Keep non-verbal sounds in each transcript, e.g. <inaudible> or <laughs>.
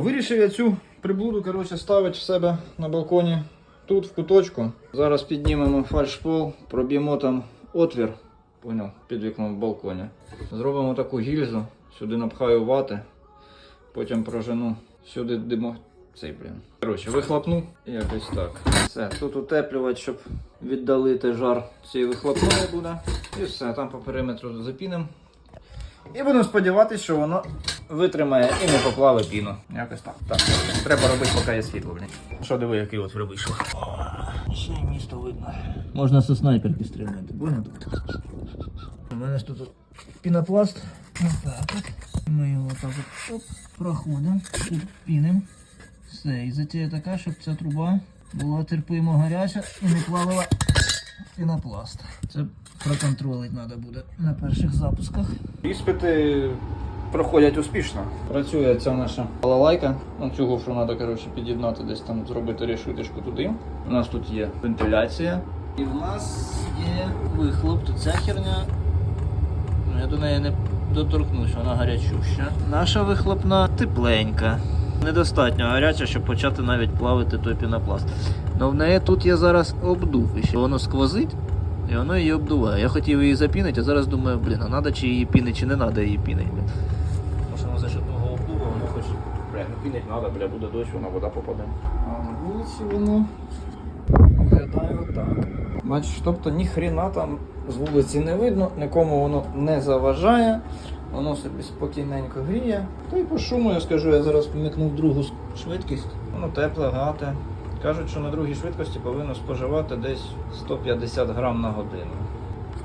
Вирішив я цю приблуду коротше, ставити в себе на балконі тут, в куточку. Зараз піднімемо фальшпол, проб'ємо там отвір, поняв, під вікном в балконі. Зробимо таку гільзу, сюди напхаю вати, потім прожену сюди димо. Цей, блін. Коротше, вихлопну і якось так. Все, тут утеплювати, щоб віддалити жар цієї вихлопної буде. І все, там по периметру запінимо. І будемо сподіватися, що воно витримає і не поплаве піну. Якось так. Так, треба робити, поки є світло, блін. Що диви, який от вийшов. Ще й місто видно. Можна со снайперки стріляти, понял? У мене ж тут пінопласт. Отак от. Ми його так от оп, проходимо, тут пінимо. Все, і затія така, щоб ця труба була терпимо гаряча і не плавала в пінопласт. Це проконтролити треба буде на перших запусках. Іспити проходять успішно. Працює ця наша балалайка. Ну, цю гофру треба коротше, під'єднати, десь там зробити решіточку туди. У нас тут є вентиляція. І в нас є вихлоп. Тут ця херня. Ну, я до неї не доторкнусь, вона гарячуща. Наша вихлопна тепленька. Недостатньо гаряча, щоб почати навіть плавити той пінопласт. Но в неї тут є зараз обдув. І ще воно сквозить. І воно її обдуває. Я хотів її запінити, а зараз думаю, блін, а треба чи її пінити, чи не треба її пінити. Що за счет того обдува, воно хоч, бля, ну пінити треба, бля, буде дощ, вона вода попаде. А на вулиці воно виглядає отак. Бачиш, тобто ні хрена там з вулиці не видно, нікому воно не заважає. Воно собі спокійненько гріє. Та й по шуму, я скажу, я зараз помикнув другу швидкість. Воно тепле, гате. Кажуть, що на другій швидкості повинно споживати десь 150 грам на годину.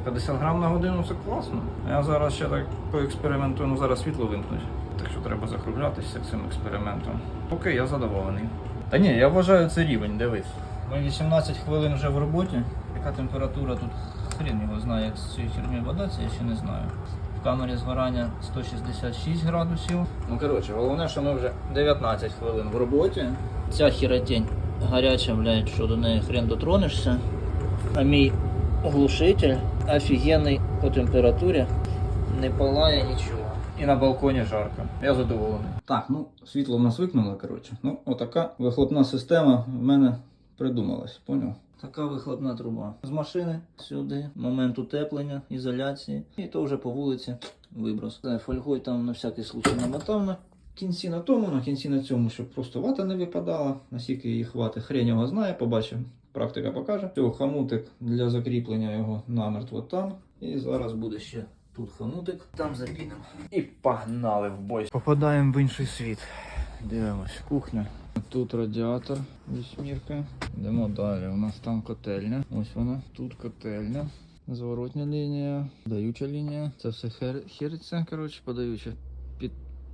150 грам на годину це класно. Я зараз ще так поекспериментую, ну зараз світло вимкнуть. Так що треба закруглятися цим експериментом. Поки я задоволений. Та ні, я вважаю це рівень, дивись. Ми 18 хвилин вже в роботі. Яка температура тут хрін його знає, як з цієї херні вода, я ще не знаю. В камері згорання 166 градусів. Ну коротше, головне, що ми вже 19 хвилин в роботі. Ця хіротень гаряча, блядь, що до неї хрен дотронешся. А мій глушитель офігенний по температурі, не палає нічого. І на балконі жарко. Я задоволений. Так, ну світло в нас викнуло, коротше. Ну, отака вихлопна система в мене придумалась, поняв? Така вихлопна труба. З машини сюди, момент утеплення, ізоляції. І то вже по вулиці виброс. Е, Фольгою там на всякий случай намотав на кінці на тому, на кінці на цьому, щоб просто вата не випадала. Наскільки її хвати, хрень його знає, побачимо. Практика покаже. Цього хомутик для закріплення його намертво там. І зараз буде ще тут хомутик. Там запінемо. І погнали в бой. Попадаємо в інший світ. Дивимось, кухня. Тут радіатор, вісьмірка. Йдемо далі. У нас там котельня. Ось вона. Тут котельня. Зворотня лінія, подаюча лінія. Це все хер... херця, коротше, подаюча під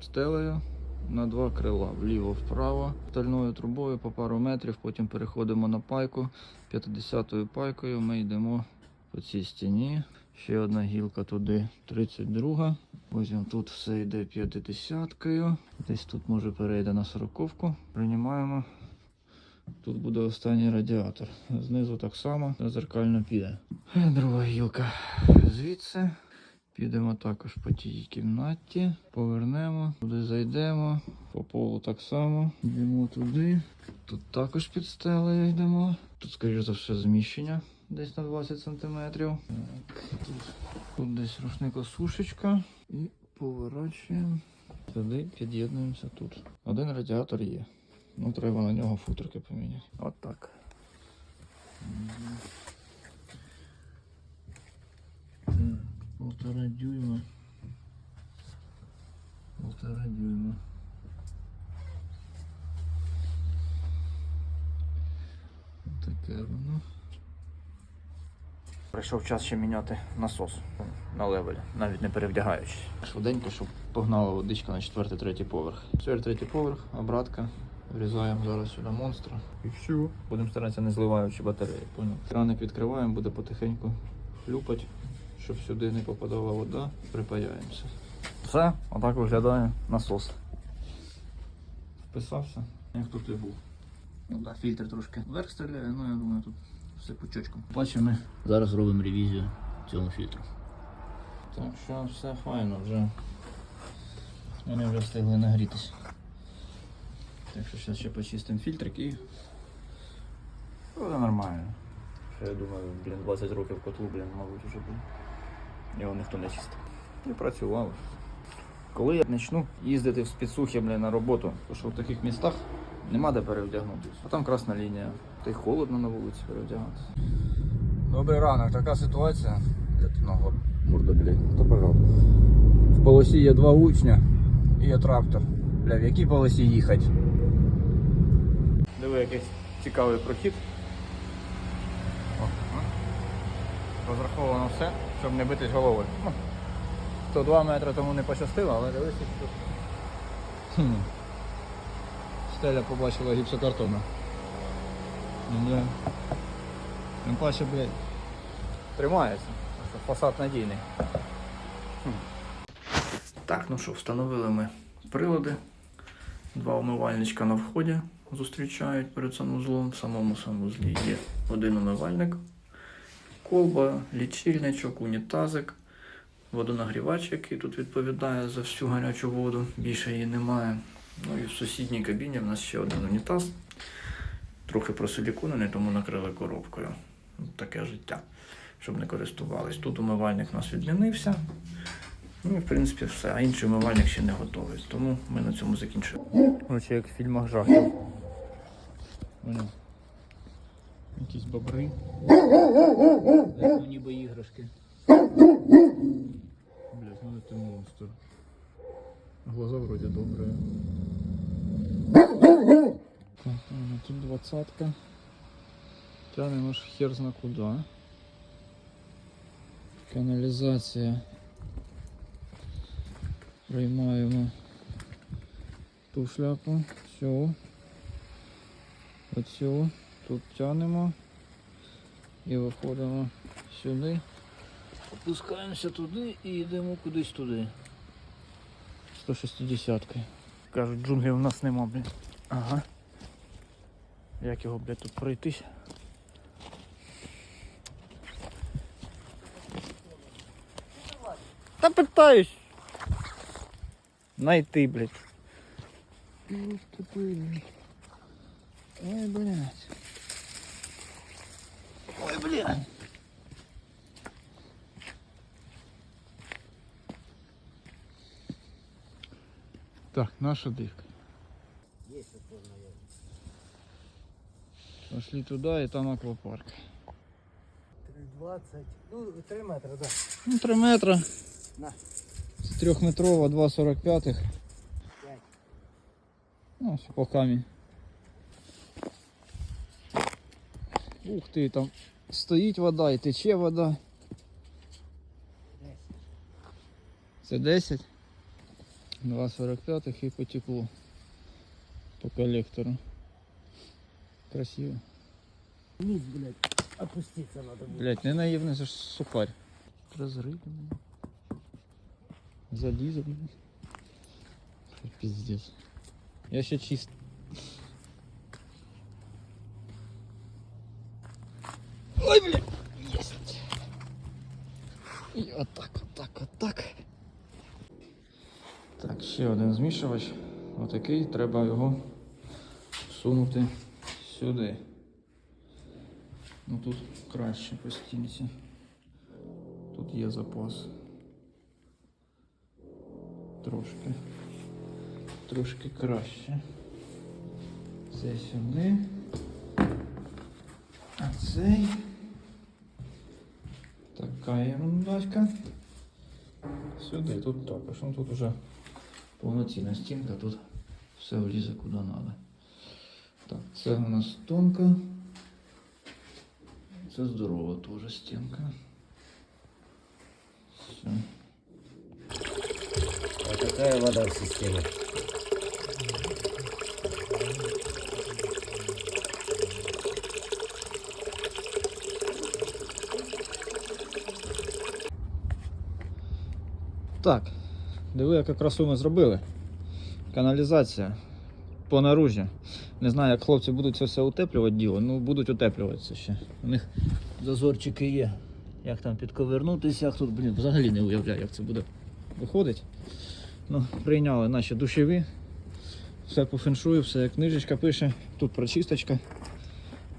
стелею на два крила. Вліво-вправо. Стальною трубою по пару метрів. Потім переходимо на пайку. 50-ю пайкою ми йдемо по цій стіні. Ще одна гілка туди 32. Потім тут все йде 50-кою. Десь тут може перейде на 40-ку. Приймаємо. Тут буде останній радіатор. Знизу так само зеркально піде. Друга гілка. Звідси. Підемо також по тій кімнаті, повернемо, туди зайдемо, по полу так само. Йдемо туди. Тут також під стелею йдемо. Тут, скоріш за все, зміщення десь на 20 см. Тут, тут десь рушникосушечка. І поворачуємо. Туди під'єднуємося тут. Один радіатор є. Ну, треба на нього футерки поміняти. От так. Мгм. Так, полтора дюйма. Полтора дюйма. Таке воно. Прийшов час ще міняти насос на левелі, навіть не перевдягаючись. Швиденько, щоб погнала водичка на четвертий, третій поверх. Четвертий, третій поверх, обратка. Врізаємо зараз сюди монстра. І все. Будемо старатися не зливаючи батареї. Краник відкриваємо, буде потихеньку хлюпати, щоб сюди не попадала вода. Припаяємося. Все, отак виглядає насос. Вписався, як тут і був. Ну так, фільтр трошки вверх стріляє, ну я думаю, тут все по чочкам. Бачимо, ми зараз робимо ревізію цього фільтру. Так що все файно вже. Вони вже встигли нагрітися. Так що зараз ще почистимо фільтрик і. Буде нормально. Ще я думаю, блін, 20 років котлу, блін, мабуть, уже буде. Його ніхто не чистив. І працював. Коли я почну їздити в спецухи, блін, на роботу, тому що в таких містах нема де перевдягнутися. А там красна лінія. Та й холодно на вулиці перевдягатися. Добрий ранок, така ситуація. Де ти ногу морда, блядь, то пожалуйста. В полосі є два учня і є трактор. Бля, в якій полосі їхати? Диви, якийсь цікавий прохід. О, а. Розраховано все, щоб не битись головою. Ну, 102 метри тому не пощастило, але дивись, тут. Стеля побачила гіпсокартона. Бля. Ну, паче, блядь. Тримається. Фасад надійний. Так, ну що, встановили ми прилади. Два умивальничка на вході зустрічають перед санвузлом. В самому санвузлі є один умивальник, колба, лічильничок, унітазик, водонагрівач, який тут відповідає за всю гарячу воду. Більше її немає. Ну і в сусідній кабіні в нас ще один унітаз. Трохи просиліконений, тому накрили коробкою. Таке життя, щоб не користувались. Тут умивальник у нас відмінився. Ну і в принципі все. А інший умивальник ще не готовий. Тому ми на цьому закінчили. Короче, як в фільмах жахів. Якісь бобри. Ну, ніби іграшки. Блять, ну це монстр. Глаза вроде добрые. Так, тут двадцатка. Тянем аж хер зна куда. Каналізація. Приймаємо ту шляпу, цю, оцю, тут тянемо і виходимо сюди. Опускаємося туди і йдемо кудись туди. 160 -кою. Кажуть, джунглів у нас нема, блін. Ага. Як його, блядь, тут пройтись? Та питаюсь. Найти. Блядь. Ой, блядь. Ой, блядь. Так, наша дырка. Пошли туда и там аквапарк. 3,20. Ну, 3 метри, так. Да. Ну, 3 метра. На. З 3-метрова, 2,45. П'ять. Ну, все по камінь. Ух ти, там стоїть вода і тече вода. 10. Це 10. 2,45 і потекло по колектору. Красиво. Вниз, блядь, опуститься надо будет. Блять, не наївний, це ж сухарь. Розриблений. Залізо, блядь. Це Пиздец. Я ще чист. Ой, блядь, єсть. І отак, отак, отак. Так, ще один змішувач. Отакий, треба його всунути сюди. Ну тут краще по стінці. Тут є запас. Трошки. Трошки краще. Це сюди. А цей. Така ерундачка. Сюди, тут також. Ну тут уже повноцінна стінка, тут все влізе куди треба. Так, це у нас тонка. Це здорова теж стінка. Все. А какая вода в системе? Так, диви, яку красу ми зробили. Каналізація по наружі. Не знаю, як хлопці будуть це все утеплювати діло, ну будуть утеплюватися ще. У них зазорчики є. Як там підковернутися, тут, блін, взагалі не уявляю, як це буде виходить. Ну, прийняли наші душеві. Все по феншую, все як книжечка пише. Тут прочисточка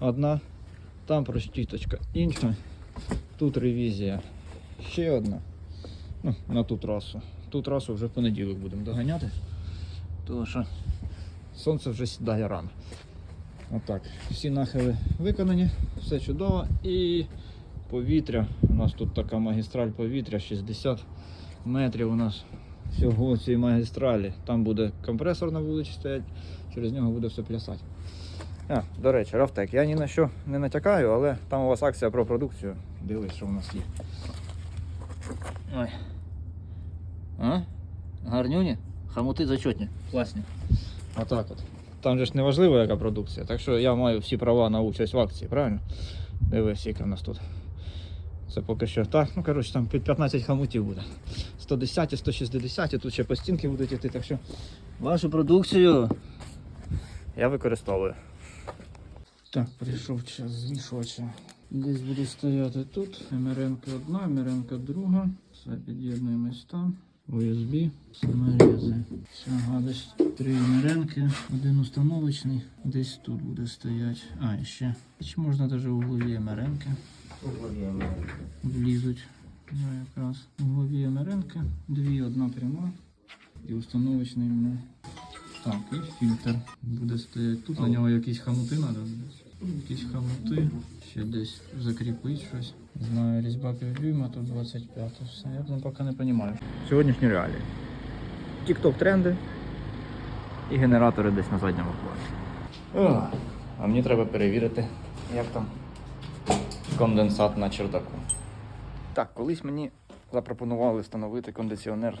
одна, там прочисточка інша, тут ревізія. Ще одна. Ну, на ту трасу. Ту трасу вже в понеділок будемо доганяти. Тому що сонце вже сідає рано. Отак. Всі нахили виконані, все чудово. І повітря. У нас тут така магістраль повітря, 60 метрів у нас всього цієї магістралі. Там буде компресор на вулиці стоять, через нього буде все плясати. А, до речі, Рафтек, я ні на що не натякаю, але там у вас акція про продукцію. Дивись, що у нас є. Ой. А? Гарнюні? Хамути зачетні, класні. Отак от. Там же ж не важливо, яка продукція, так що я маю всі права на участь в акції, правильно? Дивись, яка в нас тут. Це поки що так. Ну, коротше, там під 15 хамутів буде. 110, 160, тут ще постінки будуть йти, так що вашу продукцію я використовую. Так, прийшов час змішувача. Десь буде стояти тут. МРНК одна, МРНК друга. Все під'єднуємо ось там. USB, саморези. Все, гадость. Три МРНки, один установочний. Десь тут буде стояти. А, і ще. Чи можна навіть углові МРНки влізуть. Ну, якраз углові МРНки. Дві, одна пряма. І установочний. Так, і фільтр буде стояти. Тут на нього якісь хамути треба. Якісь хамути. Ще десь закріпить щось. Не знаю, різьба півдюйма, тут 25. Все, я ну, поки не розумію. Сьогоднішні реалії. Тік-ток тренди і генератори десь на задньому плані. А мені треба перевірити, як там конденсат на чердаку. Так, колись мені запропонували встановити кондиціонер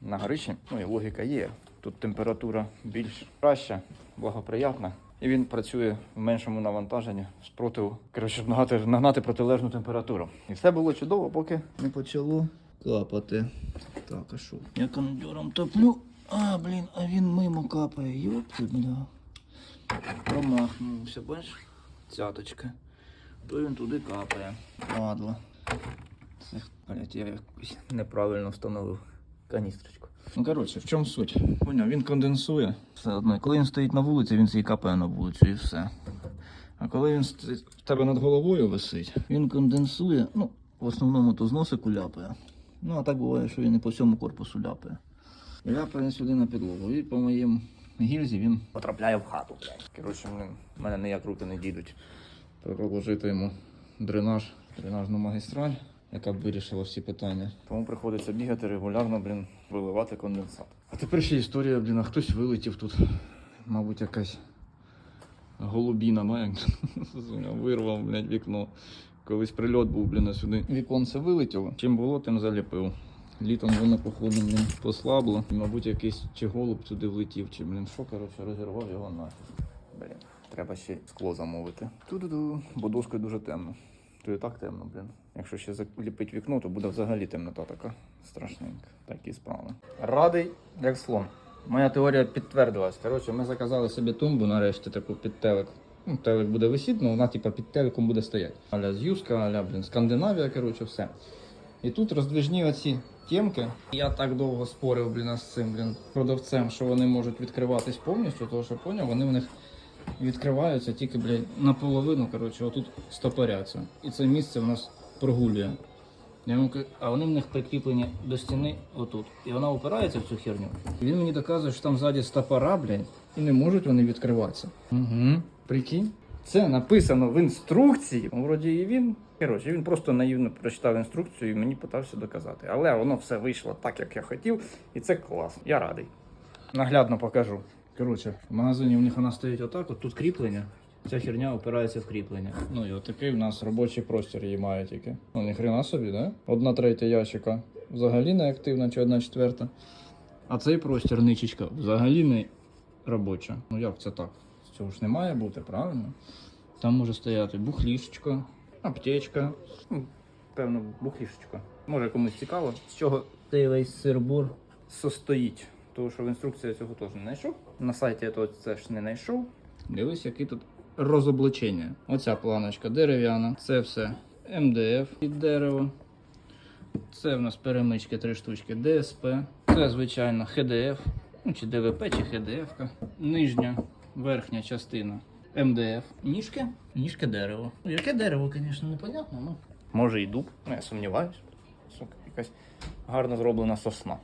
на горищі. Ну і логіка є. Тут температура більш краща, благоприятна. І він працює в меншому навантаженні спротиву. Коротше, нагнати, нагнати протилежну температуру. І все було чудово, поки не почало капати. Так, а що? Я кондюром топлю. А, блін, а він мимо капає. Йопти, бля. Промахнувся, бачиш? Цяточка. То він туди капає. Падла. Це, блядь, я якось неправильно встановив каністрочку. Ну, коротше, в чому суть? Поняв, він конденсує. Все одно. Коли він стоїть на вулиці, він свій капає на вулицю і все. А коли він в тебе над головою висить, він конденсує, ну, в основному то з носику ляпає. Ну, а так буває, що він і по всьому корпусу ляпає. Ляпає сюди на підлогу. І по моїм гільзі він потрапляє в хату. Коротше, мене, мене ніяк руки не дійдуть. Треба проложити йому дренаж, дренажну магістраль, яка б вирішила всі питання. Тому приходиться бігати регулярно, блін, виливати конденсат. А тепер ще історія, блін, а хтось вилетів тут. Мабуть, якась голубіна має. <laughs> Вирвав, блядь, вікно. Колись прильот був, блін, а сюди. Віконце вилетіло. Чим було, тим заліпив. Літом воно, походу, блін, послабло. І, мабуть, якийсь чи голуб сюди влетів, чи, блін, що, коротше, розірвав його нафіг. Блін, треба ще скло замовити. Ту-ду-ду, бо доскою дуже темно. То і так темно, блін. Якщо ще заліпить вікно, то буде взагалі темнота така страшненька. Такі справи. Радий, як слон. Моя теорія підтвердилась. Коротше, ми заказали собі тумбу нарешті, таку під телек. Ну, телек буде висіти, але вона типа під телеком буде стояти. Аля з Юска, аля, блін, Скандинавія, коротше, все. І тут роздвижні оці тємки. Я так довго спорив, блін, з цим, блін, продавцем, що вони можуть відкриватись повністю, тому що поняв, вони в них відкриваються тільки, блядь, наполовину, коротше, отут стопоряться. І це місце в нас прогулює. Я йому кажу, а вони в них прикріплені до стіни отут. І вона опирається в цю херню. І він мені доказує, що там ззаді стопора, блядь, і не можуть вони відкриватися. Угу. Прикинь. Це написано в інструкції. Вроді і він. Коротше, він просто наївно прочитав інструкцію і мені питався доказати. Але воно все вийшло так, як я хотів, і це клас. Я радий. Наглядно покажу. Коротше, в магазині в них вона стоїть отак, от тут кріплення. Ця херня опирається в кріплення. Ну і отакий в нас робочий простір її має тільки. Ну, ні хрена собі, да? Одна третя ящика взагалі не активна чи одна четверта. А цей простір ничечка взагалі не робоча. Ну як це так? Цього ж не має бути, правильно? Там може стояти бухлішечко, аптечка. Ну, певно, бухлішечко. Може комусь цікаво, з чого цей весь сирбур состоїть. Тому що в інструкції я цього теж не знайшов. На сайті я то це ж не знайшов. Дивись, який тут розоблачення. Оця планочка дерев'яна. Це все МДФ під дерево. Це в нас перемички три штучки ДСП. Це, звичайно, ХДФ Ну, чи ДВП, чи ХДФ. Нижня верхня частина МДФ. Ніжки? Ніжки дерево. Ну, яке дерево, звісно, непонятно, ну. Може і дуб, ну я сумніваюсь. Сука, якась гарно зроблена сосна.